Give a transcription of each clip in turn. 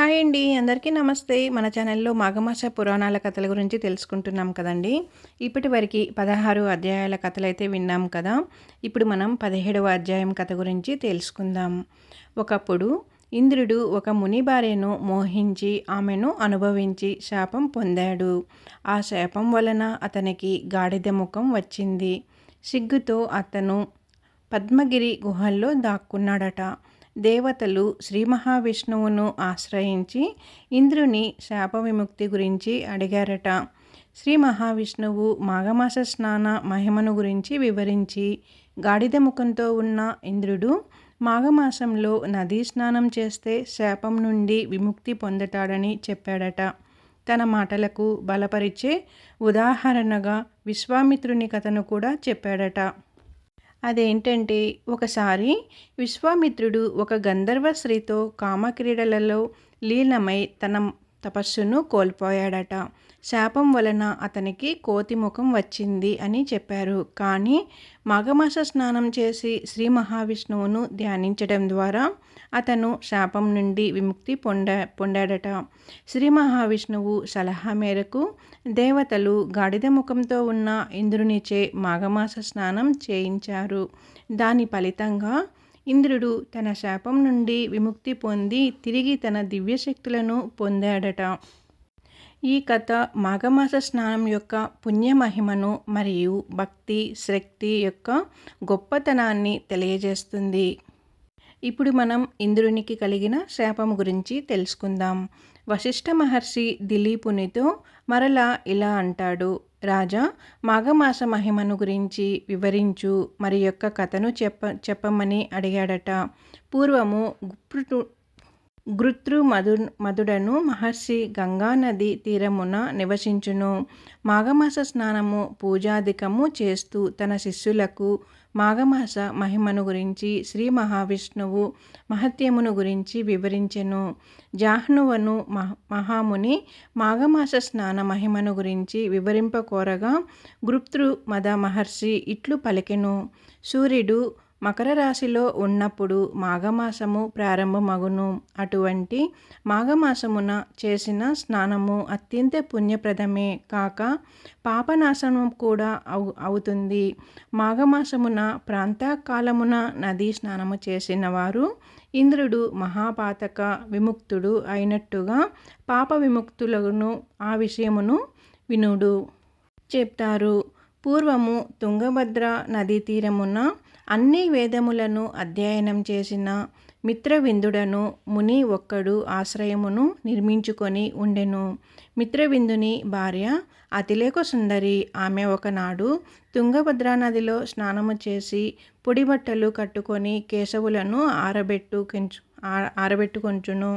Hi అండి. అందరికీ నమస్తే. మన ఛానల్లో మాఘమాస పురాణాల కథల గురించి తెలుసుకుంటున్నాం కదండి. ఇప్పటి వరకు పదహారు అధ్యాయాల కథలు అయితే విన్నాం కదా. ఇప్పుడు మనం పదిహేడవ అధ్యాయం కథ గురించి తెలుసుకుందాం. ఒకప్పుడు ఇంద్రుడు ఒక ముని భార్యను మోహించి ఆమెను అనుభవించి శాపం పొందాడు. ఆ శాపం వలన అతనికి గాడిద ముఖం వచ్చింది. సిగ్గుతో అతను పద్మగిరి గుహల్లో దాక్కున్నాడట. దేవతలు శ్రీ మహావిష్ణువును ఆశ్రయించి ఇంద్రుని శాప విముక్తి గురించి అడిగారట. శ్రీ మహావిష్ణువు మాఘమాస స్నాన మహిమను గురించి వివరించి గాడిద ముఖంతో ఉన్న ఇంద్రుడు మాఘమాసంలో నదీ స్నానం చేస్తే శాపం నుండి విముక్తి పొందుతాడని చెప్పాడట. తన మాటలకు బలపరిచే ఉదాహరణగా విశ్వామిత్రుని కథను కూడా చెప్పాడట. అదేంటంటే ఒకసారి విశ్వామిత్రుడు ఒక గంధర్వ స్త్రీతో కామక్రీడలలో లీనమై తన తపస్సును కోల్పోయాడట. శాపం వలన అతనికి కోతి ముఖం వచ్చింది అని చెప్పారు. కానీ మాఘమాస స్నానం చేసి శ్రీ మహావిష్ణువును ధ్యానించడం ద్వారా అతను శాపం నుండి విముక్తి పొందా పొందాడట. శ్రీ మహావిష్ణువు సలహా మేరకు దేవతలు గాడిద ముఖంతో ఉన్న ఇంద్రునిచే మాఘమాస స్నానం చేయించారు. దాని ఫలితంగా ఇంద్రుడు తన శాపం నుండి విముక్తి పొంది తిరిగి తన దివ్యశక్తులను పొందాడట. ఈ కథ మాఘమాస స్నానం యొక్క పుణ్యమహిమను మరియు భక్తి శక్తి యొక్క గొప్పతనాన్ని తెలియజేస్తుంది. ఇప్పుడు మనం ఇంద్రునికి కలిగిన శాపం గురించి తెలుసుకుందాం. వశిష్ఠ మహర్షి దిలీపునితో మరలా ఇలా అంటాడు రాజా మాఘమాస మహిమను గురించి వివరించు మరి యొక్క కథను చెప్ప చెప్పమని అడిగాడట. పూర్వము గుప్రుటు గృత్రు మధు మధుడను మహర్షి గంగానది తీరమున నివసించును. మాఘమాస స్నానము పూజాధికము చేస్తూ తన శిష్యులకు మాఘమాస మహిమను గురించి శ్రీ మహావిష్ణువు మహత్యమును గురించి వివరించెను. జాహ్నువను మహాముని మాఘమాస స్నాన మహిమను గురించి వివరింపకోరగా గృప్తృ మద మహర్షి ఇట్లు పలికెను. సూర్యుడు మకర రాశిలో ఉన్నప్పుడు మాఘమాసము ప్రారంభమగును. అటువంటి మాఘమాసమున చేసిన స్నానము అత్యంత పుణ్యప్రదమే. కాక పాపనాశనం కూడా అవు అవుతుంది. మాఘమాసమున ప్రాంతకాలమున నదీ స్నానము చేసిన వారు ఇంద్రుడు మహాపాతక విముక్తుడు అయినట్టుగా పాప విముక్తులను ఆ విషయమును వినుడు. చెప్తారు. పూర్వము తుంగభద్ర నదీ తీరమున అన్ని వేదములను అధ్యయనం చేసిన మిత్రవిందుడను ముని ఒక్కడు ఆశ్రయమును నిర్మించుకొని ఉండెను. మిత్రవిందుని భార్య అతిలేక సుందరి ఆమె ఒకనాడు తుంగభద్రా నదిలో స్నానము చేసి పొడి బట్టలు కట్టుకొని కేశవులను ఆరబెట్టు ఆరబెట్టుకొంచును.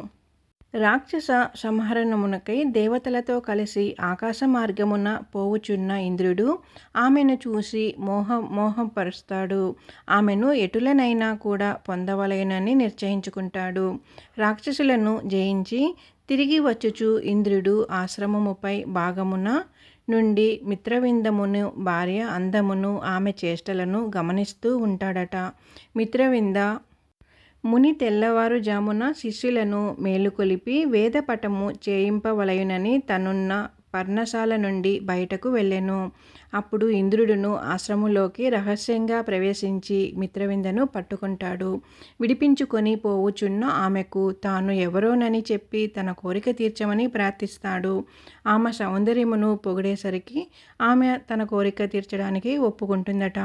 రాక్షస సంహరణమునకై దేవతలతో కలిసి ఆకాశ మార్గమున పోవుచున్న ఇంద్రుడు ఆమెను చూసి మోహ మోహపరుస్తాడు. ఆమెను ఎటులనైనా కూడా పొందవలేనని నిశ్చయించుకుంటాడు. రాక్షసులను జయించి తిరిగి వచ్చుచు ఇంద్రుడు ఆశ్రమముపై భాగమున నుండి మిత్రవిందమును భార్య అందమును ఆమె చేష్టలను గమనిస్తూ ఉంటాడట. మిత్రవింద ముని తెల్లవారుజామున శిష్యులను మేలుకొలిపి వేదపటము చేయింపవలయునని తనున్న పర్ణశాల నుండి బయటకు వెళ్ళెను. అప్పుడు ఇంద్రుడును ఆశ్రములోకి రహస్యంగా ప్రవేశించి మిత్రవిందను పట్టుకుంటాడు. విడిపించుకొని పోవుచున్న ఆమెకు తాను ఎవరోనని చెప్పి తన కోరిక తీర్చమని ప్రార్థిస్తాడు. ఆమె సౌందర్యమును పొగిడేసరికి ఆమె తన కోరిక తీర్చడానికి ఒప్పుకుంటుందట.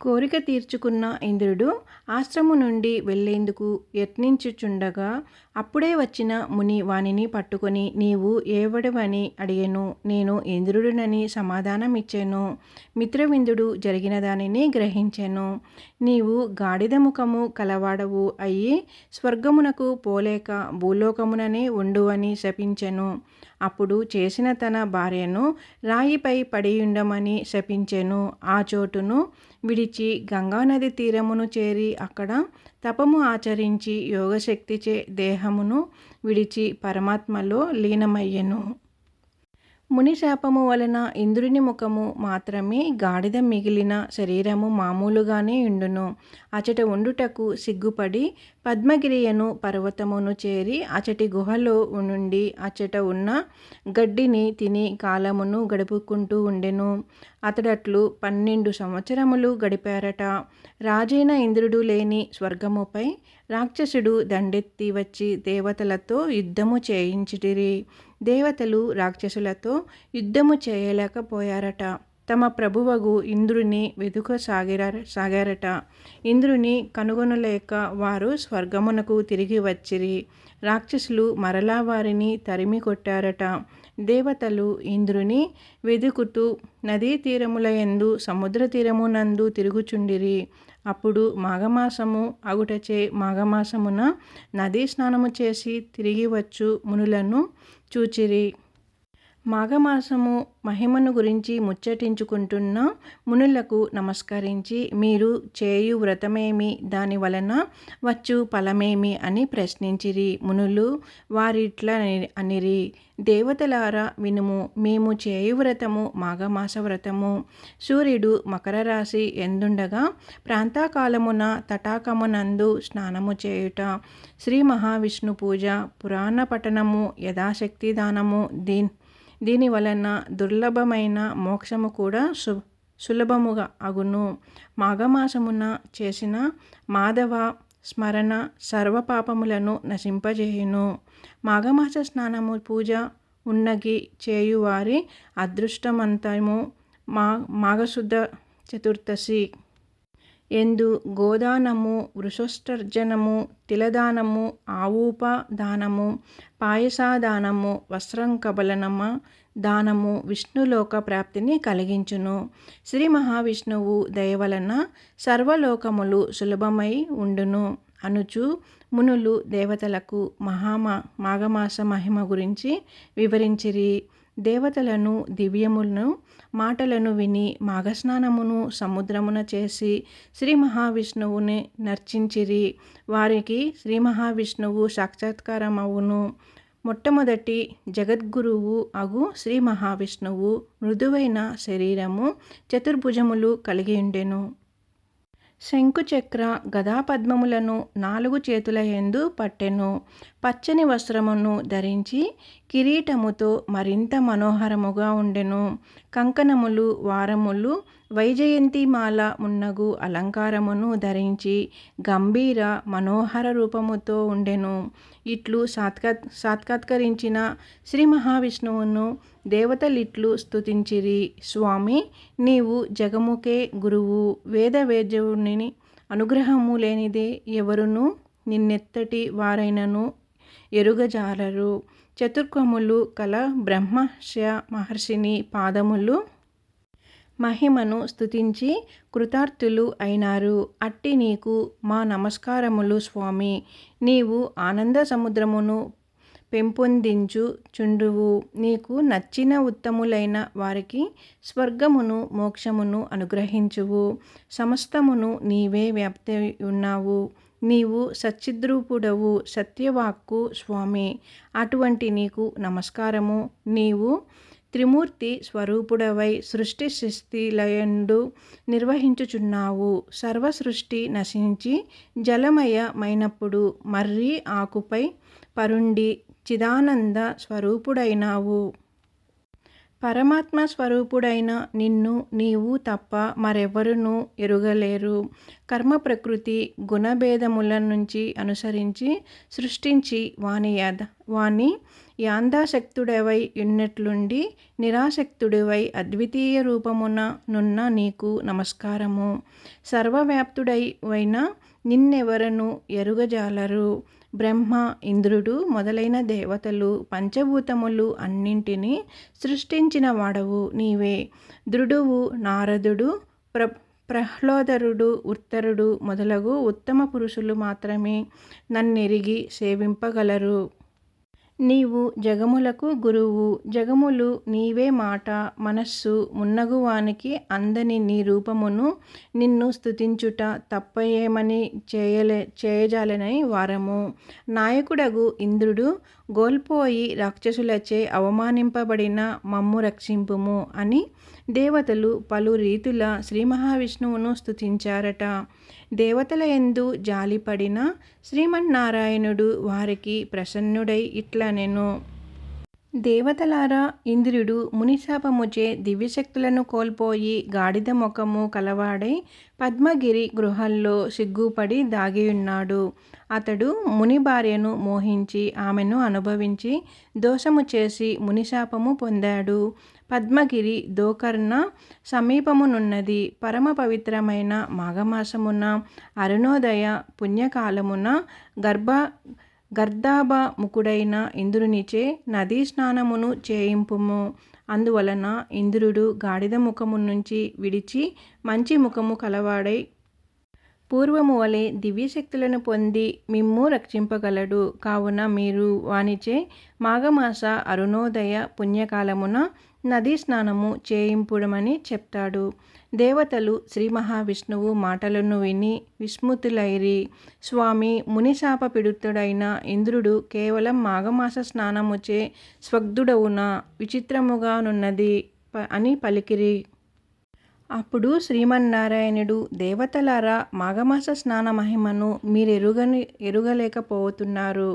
కోరిక తీర్చుకున్న ఇంద్రుడు ఆశ్రమం నుండి వెళ్ళేందుకు యత్నించుచుండగా అప్పుడే వచ్చిన ముని వానిని పట్టుకొని నీవు ఏవడవని అడిగాను. నేను ఇంద్రుడునని సమాధానం ఇచ్చాను మిత్రవిందుడు జరిగిన దానిని గ్రహించాను. నీవు గాడిద ముఖము కలవాడవు అయ్యి స్వర్గమునకు పోలేక భూలోకముననే ఉండు అని శపించెను. అప్పుడు చేసిన తన భార్యను రాయిపై పడియుండమని శపించెను. ఆ చోటును విడిచి గంగానది తీరమును చేరి అక్కడ తపము ఆచరించి యోగశక్తిచే దేహమును విడిచి పరమాత్మలో లీనమయ్యెను. మునిశాపము వలన ఇంద్రుని ముఖము మాత్రమే గాడిద మిగిలిన శరీరము మామూలుగానే ఉండును. అచట ఉండుటకు సిగ్గుపడి పద్మగిరియను పర్వతమును చేరి అచటి గుహలో నుండి అచట ఉన్న గడ్డిని తిని కాలమును గడుపుకుంటూ ఉండెను. అతడట్లు పన్నెండు సంవత్సరములు గడిపారట. రాజైన ఇంద్రుడు లేని స్వర్గముపై రాక్షసుడు దండెత్తి వచ్చి దేవతలతో యుద్ధము చేయించిటిరి. దేవతలు రాక్షసులతో యుద్ధము చేయలేకపోయారట. తమ ప్రభువగు ఇంద్రుని వెదుక సాగిర సాగారట. ఇంద్రుని కనుగొనలేక వారు స్వర్గమునకు తిరిగి వచ్చిరి. రాక్షసులు మరలా వారిని తరిమి కొట్టారట. దేవతలు ఇంద్రుని వెదుకుతూ నదీ తీరములయందు సముద్ర తీరమునందు తిరుగుచుండిరి. అప్పుడు మాఘమాసము అగుటచే మాఘమాసమున నదీ స్నానము చేసి తిరిగి వచ్చు మునులను చూచిరి. మాఘమాసము మహిమను గురించి ముచ్చటించుకుంటున్న మునులకు నమస్కరించి మీరు చేయు వ్రతమేమి? దాని వలన వచ్చు ఫలమేమి? అని ప్రశ్నించిరి మునులు. వారిట్లా అనిరి. దేవతలారా వినుము మేము చేయు వ్రతము మాఘమాస వ్రతము. సూర్యుడు మకర రాశి ఎందుండగా ప్రాంతాకాలమున తటాకమునందు స్నానము చేయుట. శ్రీ మహావిష్ణు పూజ పురాణ పఠనము యథాశక్తి దానము దీన్ దీని వలన దుర్లభమైన మోక్షము కూడా సు సులభముగా అగును. మాఘమాసమున చేసిన మాధవ స్మరణ సర్వపాపములను నశింపజేయును. మాఘమాస స్నానము పూజ ఉన్నగి చేయువారి అదృష్టమంతము మా మాఘశుద్ధ చతుర్దశి. ఎందు గోదానము వృషోష్టర్జనము తిలదానము ఆవూప దానము పాయసాదానము వస్త్రం కబలనమ దానము విష్ణులోక ప్రాప్తిని కలిగించును. శ్రీ మహావిష్ణువు దయవలన సర్వలోకములు సులభమై ఉండును. అనుచు మునులు దేవతలకు మహామా మాఘమాస మహిమ గురించి వివరించిరి. దేవతలను దివ్యములను మాటలను విని మాఘస్నానమును సముద్రమున చేసి శ్రీ మహావిష్ణువుని నర్చించిరి. వారికి శ్రీ మహావిష్ణువు సాక్షాత్కారమవును. మొట్టమొదటి జగద్గురువు అగు శ్రీ మహావిష్ణువు మృదువైన శరీరము చతుర్భుజములు కలిగి ఉండెను. శంకుచక్ర గదాపద్మములను నాలుగు చేతుల ఎందు పట్టెను పచ్చని వస్త్రమును ధరించి కిరీటముతో మరింత మనోహరముగా ఉండెను. కంకణములు వారములు వైజయంతిమాల మున్నగు అలంకారమును ధరించి గంభీర మనోహర రూపముతో ఉండెను. ఇట్లు సాత్కత్ సాత్కత్కరించిన శ్రీ మహావిష్ణువును దేవతలిట్లు స్తుతించిరి. స్వామి నీవు జగముకే గురువు వేదవేద్యుని అనుగ్రహము లేనిదే ఎవరును నిన్నెత్తటి వారైనను ఎరుగజాలరు. చతుర్కములు కల బ్రహ్మశ్య మహర్షిని పాదములు మహిమను స్తుతించి కృతార్థులు అయినారు. అట్టి నీకు మా నమస్కారములు స్వామి. నీవు ఆనంద సముద్రమును పెంపొందించు చుండువు. నీకు నచ్చిన ఉత్తములైన వారికి స్వర్గమును మోక్షమును అనుగ్రహించువు. సమస్తమును నీవే వ్యాప్తి ఉన్నావు నీవు సచ్చిద్రూపుడవు సత్యవాక్కు స్వామి. అటువంటి నీకు నమస్కారము. నీవు త్రిమూర్తి స్వరూపుడవై సృష్టి సృష్టిలయండు నిర్వహించుచున్నావు. సర్వ సృష్టి నశించి జలమయమైనప్పుడు మర్రి ఆకుపై పరుండి చిదానంద స్వరూపుడైనావు. పరమాత్మ స్వరూపుడైన నిన్ను నీవు తప్ప మరెవరునూ ఎరుగలేరు. కర్మ ప్రకృతి గుణభేదముల నుంచి అనుసరించి సృష్టించి వాని యథ వాని యాందాశక్తుడవై ఉన్నట్లుండి నిరాశక్తుడివై అద్వితీయ రూపమున నున్న నీకు నమస్కారము. సర్వవ్యాప్తుడై వైన నిన్నెవరను ఎరుగజాలరు. బ్రహ్మ ఇంద్రుడు మొదలైన దేవతలు పంచభూతములు అన్నింటినీ సృష్టించిన వాడవు నీవే. దృఢువు నారదుడు ప్ర ప్రహ్లాదరుడు ఉత్తరుడు మొదలగు ఉత్తమ పురుషులు మాత్రమే నన్నెరిగి సేవింపగలరు. నీవు జగములకు గురువు జగములు నీవే మాట మనస్సు మున్నగువానికి అందని నీ రూపమును నిన్ను స్థుతించుట తప్పయేమని చేయలే చేయజాలనని వారము. నాయకుడగు ఇంద్రుడు గోల్పోయి రాక్షసులచే అవమానింపబడిన మమ్ము రక్షింపుము అని దేవతలు పలు రీతుల శ్రీ మహావిష్ణువును స్థుతించారట దేవతల ఎందు జాలిపడిన శ్రీమన్నారాయణుడు వారికి ప్రసన్నుడై ఇట్లనెను. దేవతలారా ఇంద్రుడు మునిశాపముచే దివ్యశక్తులను కోల్పోయి గాడిద ముఖము కలవాడై పద్మగిరి గృహంలో సిగ్గుపడి దాగియున్నాడు. అతడు ముని భార్యను మోహించి ఆమెను అనుభవించి దోషము చేసి మునిశాపము పొందాడు. పద్మగిరి దోకర్ణ సమీపమునున్నది. పరమ పవిత్రమైన మాఘమాసమున అరుణోదయ పుణ్యకాలమున గర్భ గర్దాభ ముకుడైన ఇంద్రునిచే నదీ స్నానమును చేయింపుము. అందువలన ఇంద్రుడు గాడిద ముఖము నుంచి విడిచి మంచి ముఖము కలవాడై పూర్వము వలె దివ్యశక్తులను పొంది మిమ్ము రక్షింపగలడు. కావున మీరు వానిచే మాఘమాస అరుణోదయ పుణ్యకాలమున నదీ స్నానము చేయింపుడమని చెప్తాడు. దేవతలు శ్రీ మహావిష్ణువు మాటలను విని విస్మృతులైరి. స్వామి మునిశాప పిడుతుడైన ఇంద్రుడు కేవలం మాఘమాస స్నానముచే స్వగ్ధుడవున విచిత్రముగానున్నది అని పలికిరి. అప్పుడు శ్రీమన్నారాయణుడు దేవతలారా మాఘమాస స్నాన మహిమను మీరు ఎరుగని ఎరుగలేకపోతున్నారు.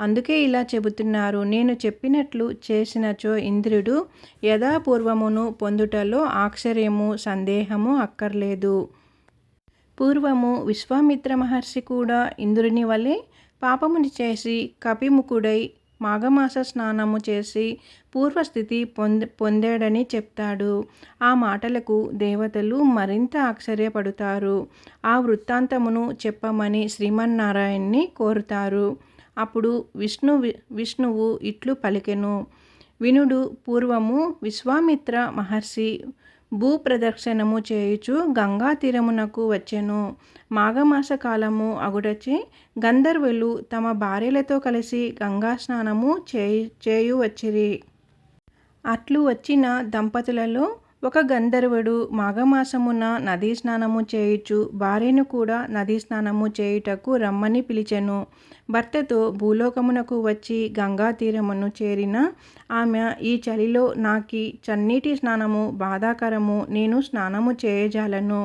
అందుకే ఇలా చెబుతున్నారు. నేను చెప్పినట్లు చేసినచో ఇంద్రుడు యథాపూర్వమును పొందుటలో ఆశ్చర్యము సందేహము అక్కర్లేదు. పూర్వము విశ్వామిత్ర మహర్షి కూడా ఇంద్రుని వలె పాపముని చేసి కపిముకుడై మాఘమాస స్నానము చేసి పూర్వస్థితి పొంద పొందాడని చెప్తాడు. ఆ మాటలకు దేవతలు మరింత ఆశ్చర్యపడుతారు. ఆ వృత్తాంతమును చెప్పమని శ్రీమన్నారాయణ్ణి కోరుతారు. అప్పుడు విష్ణు విష్ణువు ఇట్లు పలికెను. వినుడు పూర్వము విశ్వామిత్ర మహర్షి భూప్రదక్షిణము చేయుచు గంగా తీరమునకు వచ్చెను. మాఘమాస కాలము అగుడచి గంధర్వులు తమ భార్యలతో కలిసి గంగా స్నానము చేయి చేయు వచ్చిరి అట్లు వచ్చిన దంపతులలో ఒక గంధర్వుడు మాఘమాసమున నదీ స్నానము చేయుచు భార్యను కూడా నదీ స్నానము చేయుటకు రమ్మని పిలిచెను. భర్తతో భూలోకమునకు వచ్చి గంగా తీరమును చేరిన ఆమె ఈ చలిలో నాకి చన్నీటి స్నానము బాధాకరము నేను స్నానము చేయజాలను.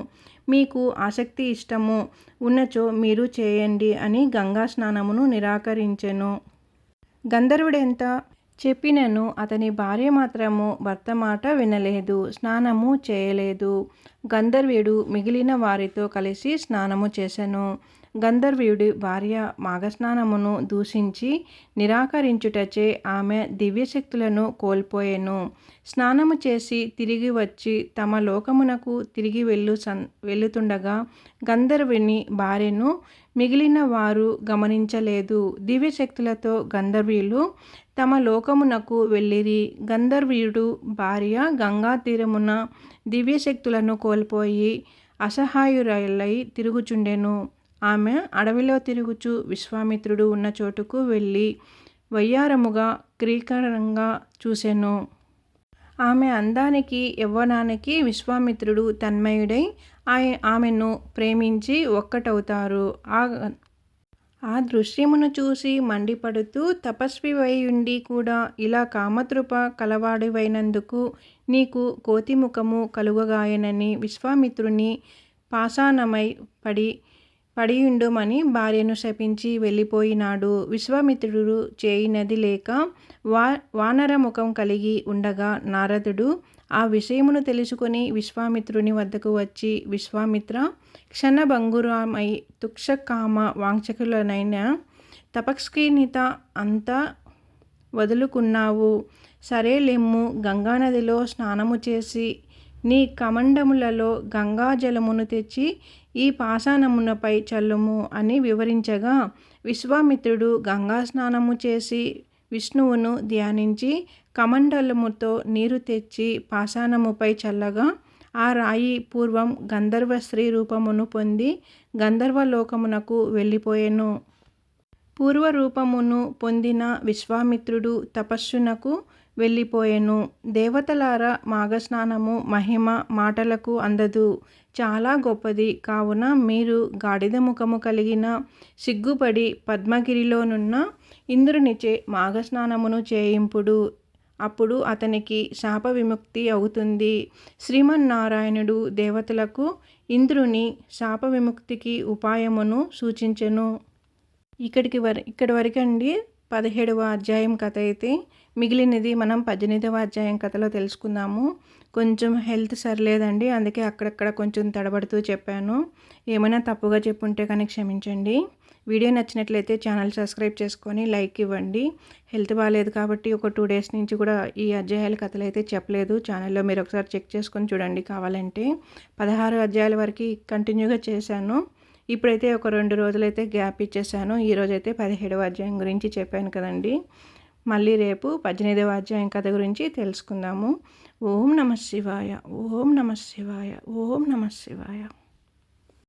మీకు ఆసక్తి ఇష్టము ఉన్నచో మీరు చేయండి అని గంగా స్నానమును నిరాకరించెను. గంధర్వుడెంత చెప్పినను అతని భార్య మాత్రము భర్త మాట వినలేదు స్నానము చేయలేదు. గంధర్వుడు మిగిలిన వారితో కలిసి స్నానము చేశాను గంధర్వీయుడి భార్య మాఘస్నానమును దూషించి నిరాకరించుటచే ఆమె దివ్యశక్తులను కోల్పోయెను. స్నానము చేసి తిరిగి వచ్చి తమ లోకమునకు తిరిగి వెళ్ళు సన్ వెళ్ళుతుండగా గంధర్వుని భార్యను మిగిలిన వారు గమనించలేదు. దివ్యశక్తులతో గంధర్వీయులు తమ లోకమునకు వెళ్ళిరి. గంధర్వీయుడు భార్య గంగా తీరమున దివ్యశక్తులను కోల్పోయి అసహాయురాలై తిరుగుచుండెను. ఆమె అడవిలో తిరుగుచు విశ్వామిత్రుడు ఉన్న చోటుకు వెళ్ళి వయ్యారముగా క్రీకరంగా చూసెను. ఆమె అందానికి యవ్వనానికి విశ్వామిత్రుడు తన్మయుడై ఆమెను ప్రేమించి ఒక్కటవుతారు. ఆ ఆ దృశ్యమును చూసి మండిపడుతూ తపస్వివై ఉండి కూడా ఇలా కామతృప కలవాడివైనందుకు నీకు కోతిముఖము కలుగగాయనని విశ్వామిత్రుని పాషాణమై పడి పడియుండుమని భార్యను శపించి వెళ్ళిపోయినాడు. విశ్వామిత్రుడు చేయినది లేక వా వానర ముఖం కలిగి ఉండగా నారదుడు ఆ విషయమును తెలుసుకొని విశ్వామిత్రుని వద్దకు వచ్చి విశ్వామిత్ర క్షణభంగురమై తుక్షకామ వాంఛకులనైన తపస్కీనిత అంతా వదులుకున్నావు. సరేలెమ్ము గంగానదిలో స్నానము చేసి నీ కమండములలో గంగాజలమును తెచ్చి ఈ పాషాణమునపై చల్లుము అని వివరించగా విశ్వామిత్రుడు గంగా స్నానము చేసి విష్ణువును ధ్యానించి కమండలముతో నీరు తెచ్చి పాషాణముపై చల్లగా ఆ రాయి పూర్వం గంధర్వ స్త్రీ రూపమును పొంది గంధర్వలోకమునకు వెళ్ళిపోయెను. పూర్వరూపమును పొందిన విశ్వామిత్రుడు తపస్సునకు వెళ్ళిపోయెను. దేవతలార మాఘస్నానము మహిమ మాటలకు అందదు. చాలా గొప్పది. కావున మీరు గాడిద ముఖము కలిగిన సిగ్గుపడి పద్మగిరిలోనున్న ఇంద్రునిచే మాఘస్నానమును చేయింపుడు. అప్పుడు అతనికి శాప విముక్తి అవుతుంది. శ్రీమన్నారాయణుడు దేవతలకు ఇంద్రుని శాప విముక్తికి ఉపాయమును సూచించెను. ఇక్కడికి వర ఇక్కడి వరకు అండి పదిహేడవ అధ్యాయం కథ అయితే. మిగిలినది మనం పద్దెనిమిదవ అధ్యాయం కథలో తెలుసుకుందాము. కొంచెం హెల్త్ సరిలేదండి. అందుకే అక్కడక్కడ కొంచెం తడబడుతూ చెప్పాను. ఏమైనా తప్పుగా చెప్పుంటే కానీ క్షమించండి. వీడియో నచ్చినట్లయితే ఛానల్ సబ్స్క్రైబ్ చేసుకొని లైక్ ఇవ్వండి. హెల్త్ బాగాలేదు కాబట్టి ఒక టూ డేస్ నుంచి కూడా ఈ అధ్యాయాల కథలు అయితే చెప్పలేదు. ఛానల్లో మీరు ఒకసారి చెక్ చేసుకొని చూడండి కావాలంటే. పదహారు అధ్యాయాల వరకు కంటిన్యూగా చేశాను. ఇప్పుడైతే ఒక రెండు రోజులైతే గ్యాప్ ఇచ్చేసాను. ఈరోజైతే పదిహేడవ అధ్యాయం గురించి చెప్పాను కదండి. మళ్ళీ రేపు పద్దెనిమిదవ అధ్యాయం కథ గురించి తెలుసుకుందాము. ఓం నమ శివాయ ఓం నమ శివాయ ఓం నమ శివాయ.